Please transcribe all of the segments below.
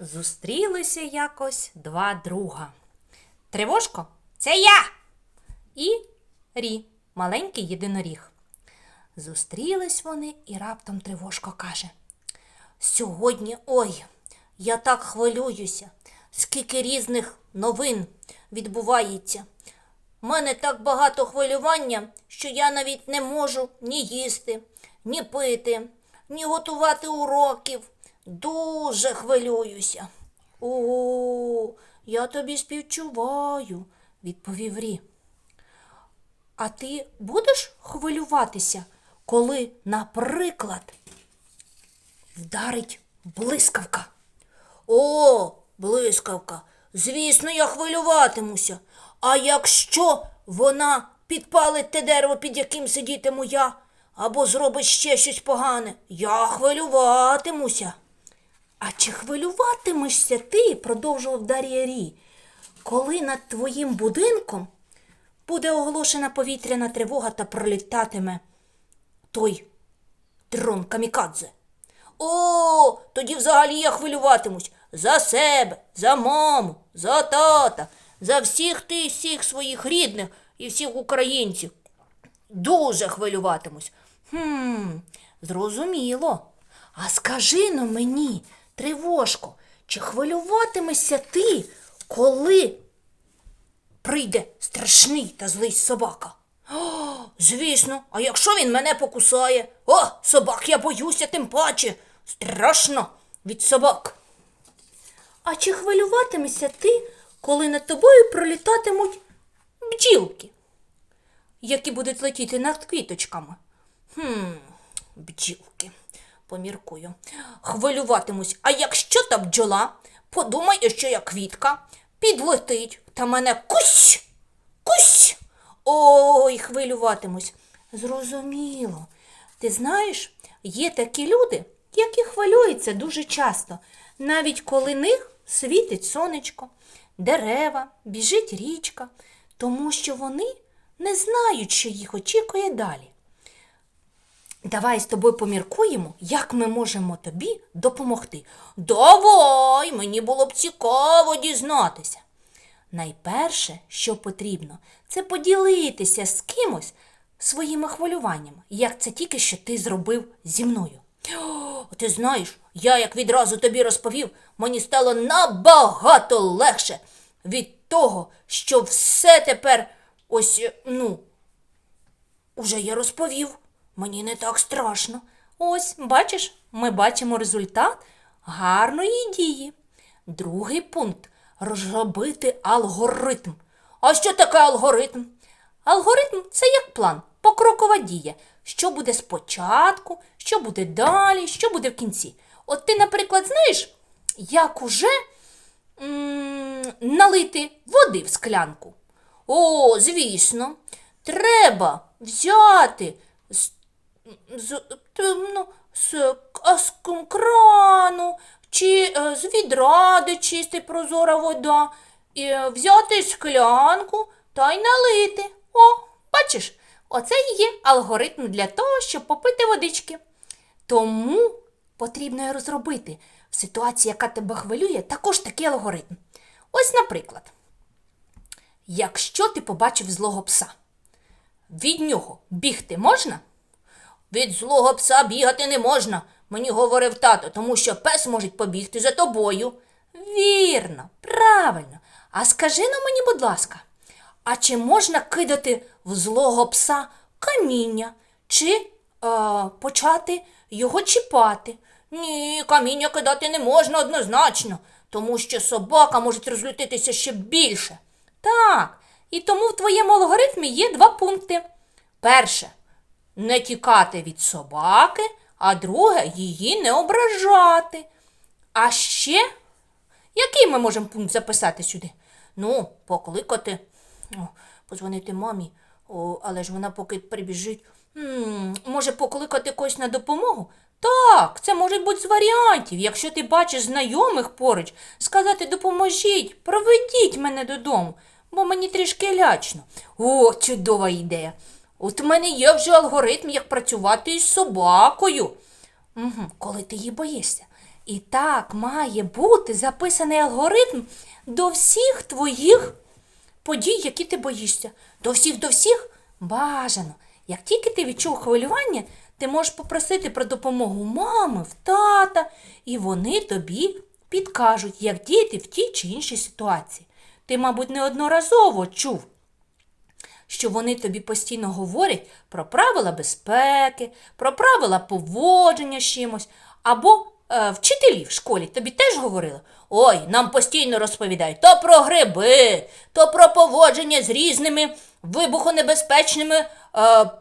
Зустрілися якось два друга. Тривожко, це я. І Рі, маленький єдиноріг. Зустрілись вони і раптом тривожко каже. Сьогодні, ой, я так хвилююся, скільки різних новин відбувається. У мене так багато хвилювання, що я навіть не можу ні їсти, ні пити, ні готувати уроків. Дуже хвилююся. О, я тобі співчуваю, відповів Рі. А ти будеш хвилюватися, коли, наприклад, вдарить блискавка? О, блискавка, звісно, я хвилюватимуся. А якщо вона підпалить те дерево, під яким сидітиму я, або зробить ще щось погане, я хвилюватимуся. А чи хвилюватимешся ти, продовжував Дар'я Рі, коли над твоїм будинком буде оголошена повітряна тривога та пролітатиме той дрон камікадзе? О, тоді взагалі я хвилюватимусь за себе, за маму, за тата, за всіх тих всіх своїх рідних і всіх українців. Дуже хвилюватимусь. Хм, зрозуміло. А скажи но мені, тривожко, чи хвилюватимешся ти, коли прийде страшний та злий собака? О, звісно, а якщо він мене покусає? О, собак я боюся, тим паче. Страшно від собак. А чи хвилюватимешся ти, коли над тобою пролітатимуть бджілки, які будуть летіти над квіточками? Хм, бджілки, поміркую. Хвилюватимусь. А якщо та бджола подумає, що я квітка, підлетить та мене кусь, кусь. Ой, хвилюватимусь. Зрозуміло. Ти знаєш, є такі люди, які хвилюються дуже часто, навіть коли них світить сонечко, дерева, біжить річка, тому що вони не знають, що їх очікує далі. Давай з тобою поміркуємо, як ми можемо тобі допомогти. Давай, мені було б цікаво дізнатися. Найперше, що потрібно, це поділитися з кимось своїми хвилюваннями, як це тільки що ти зробив зі мною. О, ти знаєш, я як відразу тобі розповів, мені стало набагато легше від того, що все тепер ось, ну, Уже я розповів, мені не так страшно. Ось, бачиш, ми бачимо результат гарної дії. Другий пункт розробити алгоритм. А що таке алгоритм? Алгоритм це як план, покрокова дія. Що буде спочатку, що буде далі, що буде в кінці. От ти, наприклад, знаєш, як уже м, налити води в склянку. О, звісно, треба взяти з, ну, з, з крану чи е, з відра, де чиста прозора вода, і е, взяти склянку та й налити. О, бачиш, оце і є алгоритм для того, щоб попити водички. Тому потрібно розробити в ситуації, яка тебе хвилює, також такий алгоритм. Ось, наприклад, якщо ти побачив злого пса, від нього бігти можна? Від злого пса бігати не можна, мені говорив тато, тому що пес може побігти за тобою. Вірно, правильно. А скажи на мені, будь ласка, а чи можна кидати в злого пса каміння чи е, почати його чіпати? Ні, каміння кидати не можна однозначно, тому що собака може розлютитися ще більше. Так, і тому в твоєму алгоритмі є два пункти. Перше не тікати від собаки, а друге її не ображати. А ще який ми можемо пункт записати сюди? Ну, покликати, о, позвонити мамі, о, але ж вона поки прибіжить. М, може покликати когось на допомогу? Так, це може бути з варіантів. Якщо ти бачиш знайомих поруч, сказати допоможіть, проведіть мене додому, бо мені трішки лячно. О, чудова ідея. От у мене є вже алгоритм, як працювати із собакою. Угу, коли ти її боїшся. І так має бути записаний алгоритм до всіх твоїх подій, які ти боїшся. До всіх, до всіх бажано. Як тільки ти відчув хвилювання, ти можеш попросити про допомогу мами, в тата, і вони тобі підкажуть, як діяти в тій чи іншій ситуації. Ти, мабуть, неодноразово чув, що вони тобі постійно говорять про правила безпеки, про правила поводження з чимось, або е, вчителі в школі тобі теж говорили. Ой, нам постійно розповідають то про гриби, то про поводження з різними вибухонебезпечними е,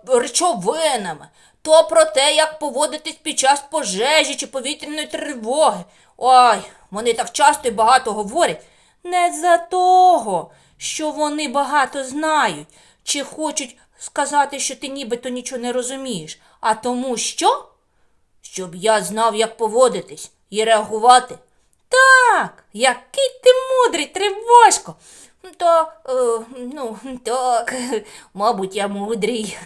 речовинами, то про те, як поводитись під час пожежі чи повітряної тривоги. Ой, вони так часто і багато говорять. Не за того, що вони багато знають, чи хочуть сказати, що ти нібито нічого не розумієш, а тому що? Щоб я знав, як поводитись і реагувати. Так, який ти мудрий, тривожко. То, е, ну, так, мабуть, я мудрий.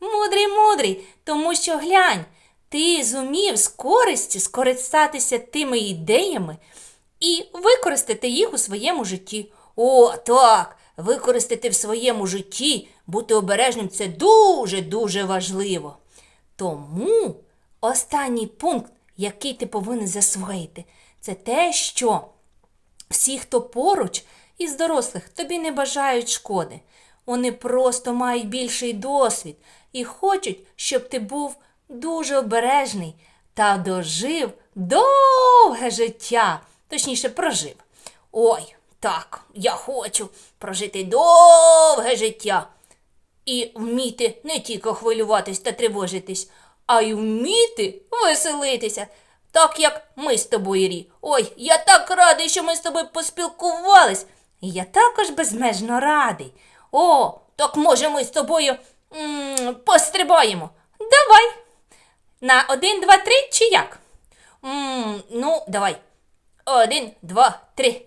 Мудрий, мудрий, тому що глянь, ти зумів з користю скористатися тими ідеями і використати їх у своєму житті. О, так, використати в своєму житті, бути обережним це дуже-дуже важливо. Тому останній пункт, який ти повинен засвоїти, це те, що всі, хто поруч із дорослих, тобі не бажають шкоди. Вони просто мають більший досвід і хочуть, щоб ти був дуже обережний та дожив довге життя, точніше, прожив. Ой, так, я хочу прожити довге життя і вміти не тільки хвилюватись та тривожитись, а й вміти веселитися. Так як ми з тобою, Рі. Ой, я так радий, що ми з тобою поспілкувались. Я також безмежно радий. О, так може ми з тобою м- пострибаємо. Давай. На один, два, три чи як? м ну, давай. Один, два, три.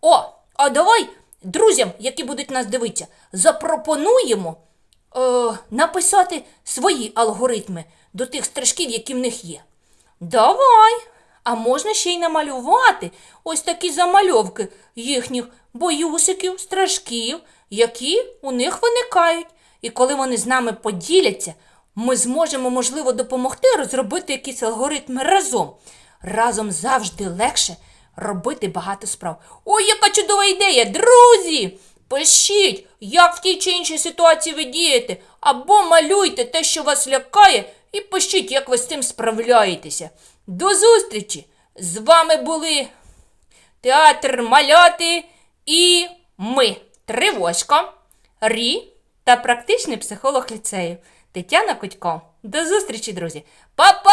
О, а давай друзям, які будуть нас дивитися, запропонуємо е, написати свої алгоритми до тих стрижків, які в них є. Давай. А можна ще й намалювати ось такі замальовки їхніх боюсиків, стражків, які у них виникають. І коли вони з нами поділяться, ми зможемо, можливо, допомогти розробити якісь алгоритми разом. Разом завжди легше робити багато справ. Ой, яка чудова ідея, друзі! Пишіть, як в тій чи іншій ситуації ви дієте, або малюйте те, що вас лякає, і пишіть, як ви з цим справляєтеся. До зустрічі! З вами були театр маляти і ми, Тривожка, Рі та практичний психолог ліцею Тетяна Кутько. До зустрічі, друзі! Па-па!